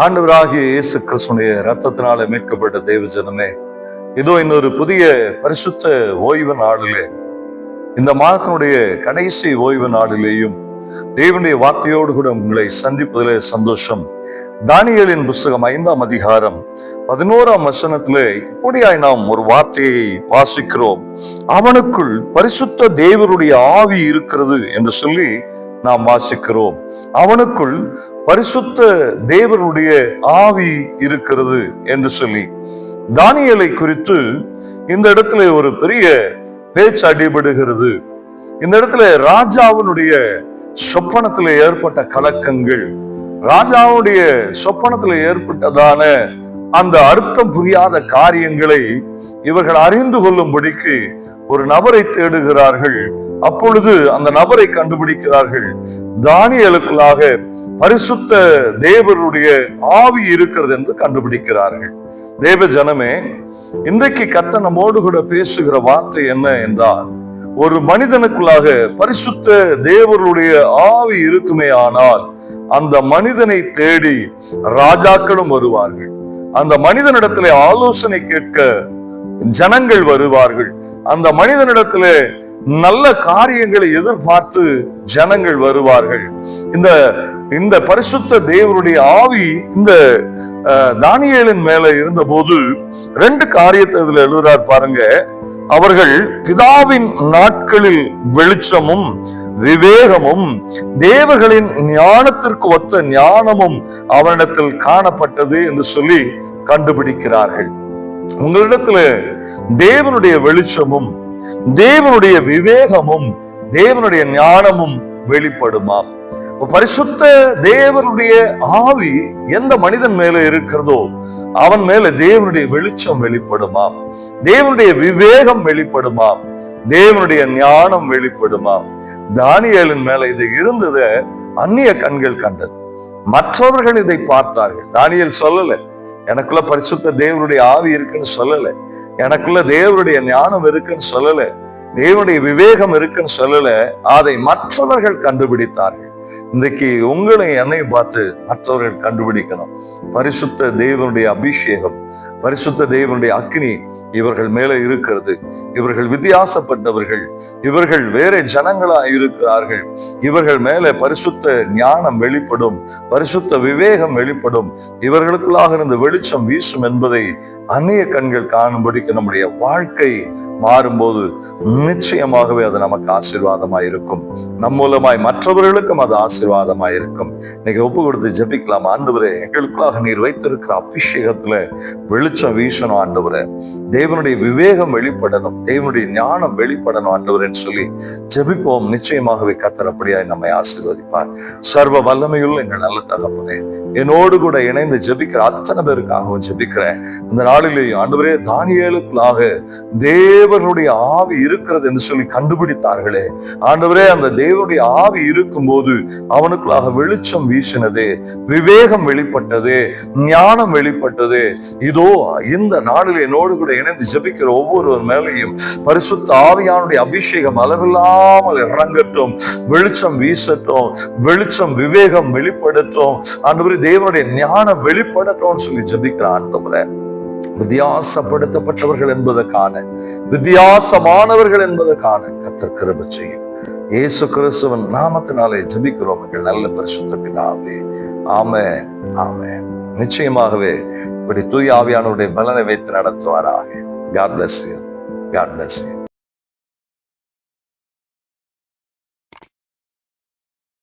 ஆண்டவராகிய இயேசு கிறிஸ்துடைய ரத்தத்தினால மீட்கப்பட்ட தேவ ஜனமே இதோ இன்னொரு புதிய பரிசுத்த ஓய்வு நாளிலே இந்த மாதத்தினுடைய கடைசி ஓய்வு நாளிலேயும் தேவனுடைய வார்த்தையோடு கூட உங்களை சந்திப்பதிலே சந்தோஷம். தானியலின் புஸ்தகம் ஐந்தாம் அதிகாரம் பதினோராம் வசனத்திலே இப்படியாய் நாம் ஒரு வார்த்தையை வாசிக்கிறோம். அவனுக்குள் பரிசுத்த தேவருடைய ஆவி இருக்கிறது என்று சொல்லி நாம் வாசிக்கிறோம். அவனுக்குள் பரிசுத்த தேவனுடைய ஆவி இருக்கிறது என்று சொல்லி தானியலை குறித்து இந்த இடத்துல ஒரு பெரிய பேச்சு அடிபடுகிறது. இந்த இடத்துல ராஜாவினுடைய சொப்பனத்துல ஏற்பட்ட கலக்கங்கள் ராஜாவுடைய சொப்பனத்துல ஏற்பட்டதான அந்த அர்த்தம் புரியாத காரியங்களை இவர்கள் அறிந்து கொள்ளும்படிக்கு ஒரு நபரை தேடுகிறார்கள். அப்பொழுது அந்த நபரை கண்டுபிடிக்கிறார்கள். தானியலுக்குள்ளாக பரிசுத்த தேவருடைய ஆவி இருக்கிறது என்று கண்டுபிடிக்கிறார்கள். தேவ ஜனமே இன்றைக்கு கத்த நம்மோடு கூட பேசுகிற வார்த்தை என்ன என்றால் ஒரு மனிதனுக்குள்ளாக பரிசுத்த தேவருடைய ஆவி இருக்குமே ஆனால் அந்த மனிதனை தேடி ராஜாக்களும் வருவார்கள். அந்த மனிதனிடத்திலே ஆலோசனை கேட்க ஜனங்கள் வருவார்கள். அந்த மனிதனிடத்திலே நல்ல காரியங்களை எதிர்பார்த்து ஜனங்கள் வருவார்கள். இந்த இந்த பரிசுத்த தேவருடைய ஆவி இந்த அஹ், மேல இருந்த போது ரெண்டு காரியத்தை இதுல எழுதுறார் பாருங்க. அவர்கள் பிதாவின் நாட்களில் வெளிச்சமும் விவேகமும் தேவர்களின் ஞானத்திற்கு ஒத்த ஞானமும் அவனிடத்தில் காணப்பட்டது என்று சொல்லி கண்டுபிடிக்கிறார்கள். உங்களிடத்துல தேவனுடைய வெளிச்சமும் தேவனுடைய விவேகமும் தேவனுடைய ஞானமும் வெளிப்படுமா? பரிசுத்த தேவனுடைய ஆவி எந்த மனிதன் மேல இருக்கிறதோ அவன் மேல தேவனுடைய வெளிச்சம் வெளிப்படுமா? தேவனுடைய விவேகம் வெளிப்படுமா? தேவனுடைய ஞானம் வெளிப்படுமா? தானியலின் மேல இது இருந்தத அந்நிய கண்கள் கண்டது. மற்றவர்கள் இதை பார்த்தார்கள். தானியல் சொல்லல எனக்குள்ள பரிசுத்த தேவனுடைய ஆவி இருக்குன்னு சொல்லல. எனக்குள்ள தேவனுடைய ஞானம் இருக்குன்னு சொல்லல. தேவனுடைய விவேகம் இருக்குன்னு சொல்லல. அதை மற்றவர்கள் கண்டுபிடித்தார்கள். இன்றைக்கு உங்களை என்னை பார்த்து மற்றவர்கள் கண்டுபிடிக்கணும். பரிசுத்த தேவனுடைய அபிஷேகம் பரிசுத்த தேவனுடைய அக்னி இவர்கள் மேலே இருக்கிறது. இவர்கள் வித்தியாசப்பட்டவர்கள். இவர்கள் வேற ஜனங்களா இருக்கிறார்கள். இவர்கள் மேலே பரிசுத்த ஞானம் வெளிப்படும். பரிசுத்த விவேகம் வெளிப்படும். இவர்களுக்குள்ளாக இருந்து வெளிச்சம் வீசும் என்பதை அந்நிய கண்கள் காணும்படிக்கு நம்முடைய வாழ்க்கை மாறும்போது நிச்சயமாகவே அது நமக்கு ஆசீர்வாதமாய் இருக்கும். நம் மூலமாய் மற்றவர்களுக்கும் அது ஆசீர்வாதமாய் இருக்கும். இன்னைக்கு ஒப்பு கொடுத்து ஜபிக்கலாம். ஆண்டவரே எங்களுக்குள்ளாக நீர் வைத்திருக்கிற அபிஷேகத்துல வெளிச்சம் வீசணும் ஆண்டவரே. தேவனுடைய விவேகம் வெளிப்படணும் தேவனுடைய ஞானம் வெளிப்படணும் ஆண்டவரேன்னு சொல்லி ஜெபிப்போம். நிச்சயமாகவே கத்தர் அப்படியாய் நம்மை ஆசீர்வதிப்பார். சர்வ வல்லமையுள்ள எங்கள் நல்ல தகப்பனே என்னோடு கூட இணைந்து ஜெபிக்கிற அத்தனை பேருக்காகவும் ஜெபிக்கிறேன். இந்த நாளிலேயும் ஆண்டவரே தானியலுக்குள்ளாக தேவனுடைய ஆவி இருக்கிறது என்று சொல்லி கண்டுபிடித்தார்களே. ஆண்டவரே அந்த தேவனுடைய ஆவி இருக்கும்போது அவனுக்குள்ளாக வெளிச்சம் வீசினது விவேகம் வெளிப்பட்டது ஞானம் வெளிப்பட்டது. இதோ இந்த நாளில் என்னோடு கூட இணைந்து ஜபிக்கிற ஒவ்வொருவர் மேலையும் பரிசுத்த ஆவியானுடைய அபிஷேகம் அளவில்லாமல் இறங்கட்டும். வெளிச்சம் வீசட்டும். வெளிச்சம் விவேகம் வெளிப்படுத்தும். ஆண்டவரே தேவனுடைய ஞானம் வெளிப்படட்டும் சொல்லி ஜெபிக்கிற ஆண்டவரே வித்தியாசப்படுத்தப்பட்டவர்கள் என்பதற்கான வித்தியாசமானவர்கள் என்பதற்கான கத்தர் கிருப செய்யும். இயேசு கிறிஸ்துவன் நாமத்தினாலே ஜபிக்கிறோம் நல்ல பரிசுத்த பிதாவே. ஆமே ஆமே நிச்சயமாகவே இப்படி தூய் ஆவியானவருடைய பலனை வைத்து நடத்துவாராக. God bless you God bless you